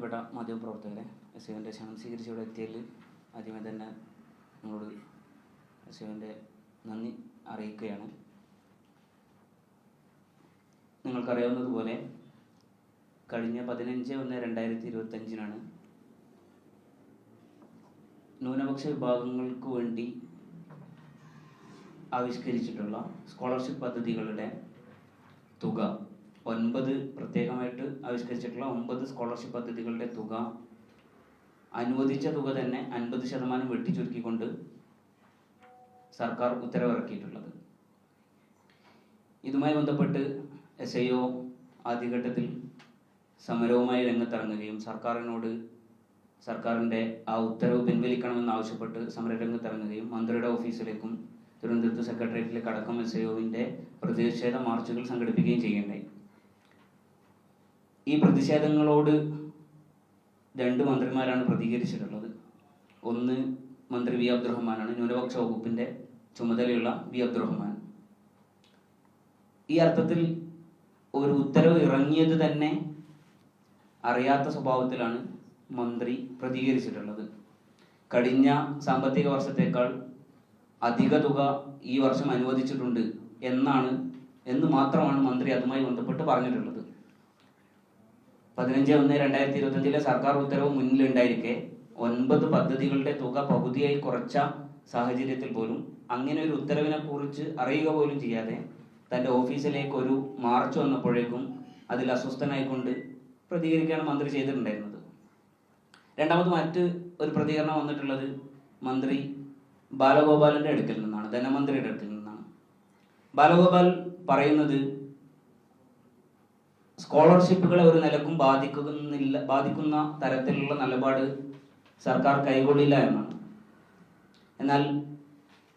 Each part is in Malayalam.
പ്രിയപ്പെട്ട മാധ്യമ പ്രവർത്തകരെ യുവിന്റെ ക്ഷണം സ്വീകരിച്ച് ഇവിടെ എത്തിയതിൽ ആദ്യമേ തന്നെ നിങ്ങളോട് എസ് നന്ദി അറിയിക്കുകയാണ്. നിങ്ങൾക്കറിയാവുന്നതുപോലെ കഴിഞ്ഞ പതിനഞ്ച് ഒന്ന് രണ്ടായിരത്തി ഇരുപത്തഞ്ചിനാണ് ന്യൂനപക്ഷ വിഭാഗങ്ങൾക്ക് വേണ്ടി ആവിഷ്കരിച്ചിട്ടുള്ള സ്കോളർഷിപ്പ് പദ്ധതികളുടെ തുക ഒൻപത് പ്രത്യേകമായിട്ട് ആവിഷ്കരിച്ചിട്ടുള്ള ഒമ്പത് സ്കോളർഷിപ്പ് പദ്ധതികളുടെ തുക അനുവദിച്ച തുക തന്നെ അൻപത് ശതമാനം വെട്ടിച്ചുരുക്കിക്കൊണ്ട് സർക്കാർ ഉത്തരവിറക്കിയിട്ടുള്ളത്. ഇതുമായി ബന്ധപ്പെട്ട് എസ് ഐ ഒ ആദ്യഘട്ടത്തിൽ സമരവുമായി രംഗത്തിറങ്ങുകയും സർക്കാരിനോട് സർക്കാരിന്റെ ആ ഉത്തരവ് പിൻവലിക്കണമെന്ന് ആവശ്യപ്പെട്ട് സമരരംഗത്തിറങ്ങുകയും മന്ത്രിയുടെ ഓഫീസിലേക്കും തിരുവനന്തപുരത്ത് സെക്രട്ടേറിയറ്റിലേക്ക് അടക്കം എസ് ഐ ഒവിന്റെ പ്രതിഷേധ മാർച്ചുകൾ സംഘടിപ്പിക്കുകയും ചെയ്യുകയുണ്ടായി. ഈ പ്രതിഷേധങ്ങളോട് രണ്ട് മന്ത്രിമാരാണ് പ്രതികരിച്ചിട്ടുള്ളത്. ഒന്ന് മന്ത്രി വി അബ്ദുറഹ്മാനാണ് ന്യൂനപക്ഷ വകുപ്പിന്റെ ചുമതലയുള്ള വി അബ്ദുറഹ്മാൻ. ഈ അർത്ഥത്തിൽ ഒരു ഉത്തരവ് ഇറങ്ങിയത് തന്നെ അറിയാത്ത സ്വഭാവത്തിലാണ് മന്ത്രി പ്രതികരിച്ചിട്ടുള്ളത്. കഴിഞ്ഞ സാമ്പത്തിക വർഷത്തേക്കാൾ അധിക തുക ഈ വർഷം അനുവദിച്ചിട്ടുണ്ട് എന്നാണ് എന്ന് മാത്രമാണ് മന്ത്രി അതുമായി ബന്ധപ്പെട്ട് പറഞ്ഞിട്ടുള്ളത്. പതിനഞ്ച് ഒന്ന് രണ്ടായിരത്തി ഇരുപത്തഞ്ചിലെ സർക്കാർ ഉത്തരവ് മുന്നിലുണ്ടായിരിക്കെ. ഒൻപത് പദ്ധതികളുടെ തുക പകുതിയായി കുറച്ച സാഹചര്യത്തിൽ പോലും അങ്ങനെ ഒരു ഉത്തരവിനെ കുറിച്ച് അറിയുക പോലും ചെയ്യാതെ തന്റെ ഓഫീസിലേക്ക് ഒരു മാർച്ച് വന്നപ്പോഴേക്കും അതിൽ അസ്വസ്ഥനായിക്കൊണ്ട് പ്രതികരിക്കുകയാണ് മന്ത്രി ചെയ്തിട്ടുണ്ടായിരുന്നത്. രണ്ടാമത് മറ്റ് ഒരു പ്രതികരണം വന്നിട്ടുള്ളത് മന്ത്രി ബാലഗോപാലിന്റെ അടുക്കൽ നിന്നാണ് ധനമന്ത്രിയുടെ അടുക്കൽ നിന്നാണ്. ബാലഗോപാൽ പറയുന്നത് സ്കോളർഷിപ്പുകളെ ഒരു നിലക്കും ബാധിക്കുന്നില്ല ബാധിക്കുന്ന തരത്തിലുള്ള നിലപാട് സർക്കാർ കൈകൊള്ളില്ല എന്നാണ്. എന്നാൽ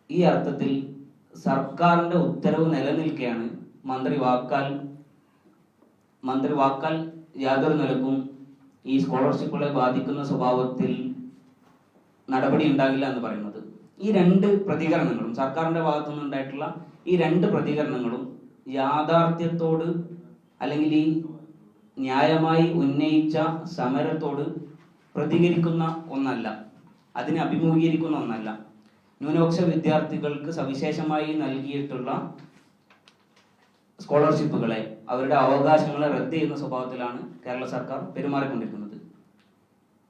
ഈ അർത്ഥത്തിൽ സർക്കാരിന്റെ ഉത്തരവ് നിലനിൽക്കുകയാണ് മന്ത്രി വാക്കാൽ മന്ത്രി വാക്കാൽ യാതൊരു നിലക്കും ഈ സ്കോളർഷിപ്പുകളെ ബാധിക്കുന്ന സ്വഭാവത്തിൽ നടപടി ഉണ്ടാകില്ല എന്ന് പറയുന്നത്. ഈ രണ്ട് പ്രതികരണങ്ങളും സർക്കാരിന്റെ ഭാഗത്തുനിന്ന് ഉണ്ടായിട്ടുള്ള ഈ രണ്ട് പ്രതികരണങ്ങളും യാഥാർത്ഥ്യത്തോട് അല്ലെങ്കിൽ ഈ ന്യായമായി ഉന്നയിച്ച സമരത്തോട് പ്രതികരിക്കുന്ന ഒന്നല്ല. അതിനെ അഭിമുഖീകരിക്കുന്ന ഒന്നല്ല. ന്യൂനപക്ഷ വിദ്യാർത്ഥികൾക്ക് സവിശേഷമായി നൽകിയിട്ടുള്ള സ്കോളർഷിപ്പുകളെ അവരുടെ അവകാശങ്ങളെ റദ്ദ് ചെയ്യുന്ന സ്വഭാവത്തിലാണ് കേരള സർക്കാർ പെരുമാറിക്കൊണ്ടിരിക്കുന്നത്.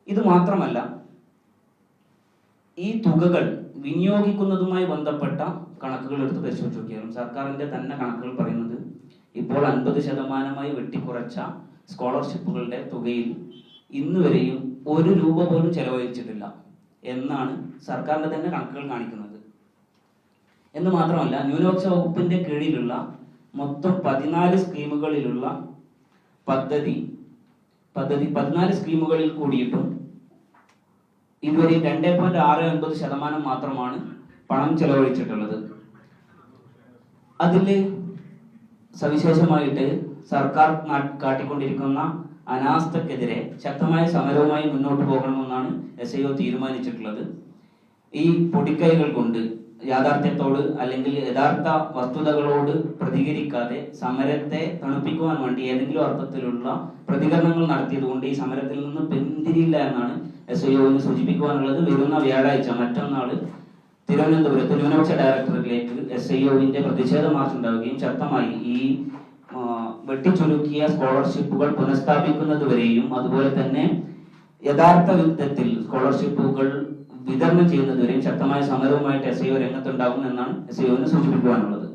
ഇത് മാത്രമല്ല ഈ തുകകൾ വിനിയോഗിക്കുന്നതുമായി ബന്ധപ്പെട്ട കണക്കുകൾ എടുത്ത് പരിശോധിച്ച് നോക്കിയാലും സർക്കാരിന്റെ തന്നെ കണക്കുകൾ പറയുന്നത് ഇപ്പോൾ അൻപത് ശതമാനമായി വെട്ടിക്കുറച്ച സ്കോളർഷിപ്പുകളുടെ തുകയിൽ ഇന്ന് വരെയും ഒരു രൂപ പോലും ചെലവഴിച്ചിട്ടില്ല എന്നാണ് സർക്കാരിന്റെ തന്നെ കണക്കുകൾ കാണിക്കുന്നത്. എന്ന് മാത്രമല്ല ന്യൂനപക്ഷ വകുപ്പിന്റെ കീഴിലുള്ള മൊത്തം പതിനാല് സ്കീമുകളിലുള്ള പദ്ധതി പദ്ധതി പതിനാല് സ്കീമുകളിൽ കൂടിയിട്ടും ഇതുവരെ രണ്ടേ പോയിന്റ് ആറ് ഒൻപത് ശതമാനം മാത്രമാണ് പണം ചെലവഴിച്ചിട്ടുള്ളത്. അതിൽ സവിശേഷമായിട്ട് സർക്കാർ കാട്ടിക്കൊണ്ടിരിക്കുന്ന അനാസ്ഥക്കെതിരെ ശക്തമായ സമരവുമായി മുന്നോട്ട് പോകണമെന്നാണ് എസ് ഐ ഒ തീരുമാനിച്ചിട്ടുള്ളത്. ഈ പൊടിക്കൈകൾ കൊണ്ട് യാഥാർത്ഥ്യത്തോട് അല്ലെങ്കിൽ യഥാർത്ഥ വസ്തുതകളോട് പ്രതികരിക്കാതെ സമരത്തെ തണുപ്പിക്കുവാൻ വേണ്ടി ഏതെങ്കിലും അർത്ഥത്തിലുള്ള പ്രതികരണങ്ങൾ നടത്തിയതുകൊണ്ട് ഈ സമരത്തിൽ നിന്ന് പിന്തിരിയില്ല എന്നാണ് എസ് ഐ ഒന് സൂചിപ്പിക്കുവാനുള്ളത്. വരുന്ന വ്യാഴാഴ്ച മറ്റന്നാൾ തിരുവനന്തപുരത്ത് ന്യൂനപക്ഷ ഡയറക്ടറേറ്റിലേക്ക് എസ് ഐ ഒവിന്റെ പ്രതിഷേധ മാർച്ച് ഉണ്ടാവുകയും ശക്തമായി ഈ വെട്ടിച്ചുരുക്കിയ സ്കോളർഷിപ്പുകൾ പുനഃസ്ഥാപിക്കുന്നത് വരെയും അതുപോലെ തന്നെ യഥാർത്ഥ യുദ്ധത്തിൽ സ്കോളർഷിപ്പുകൾ വിതരണം ചെയ്യുന്നതുവരെയും ശക്തമായ സമരവുമായിട്ട് എസ് ഐ ഒ രംഗത്തുണ്ടാകും എന്നാണ് എസ് ഐ ഒന്ന് സൂചിപ്പിക്കുവാനുള്ളത്.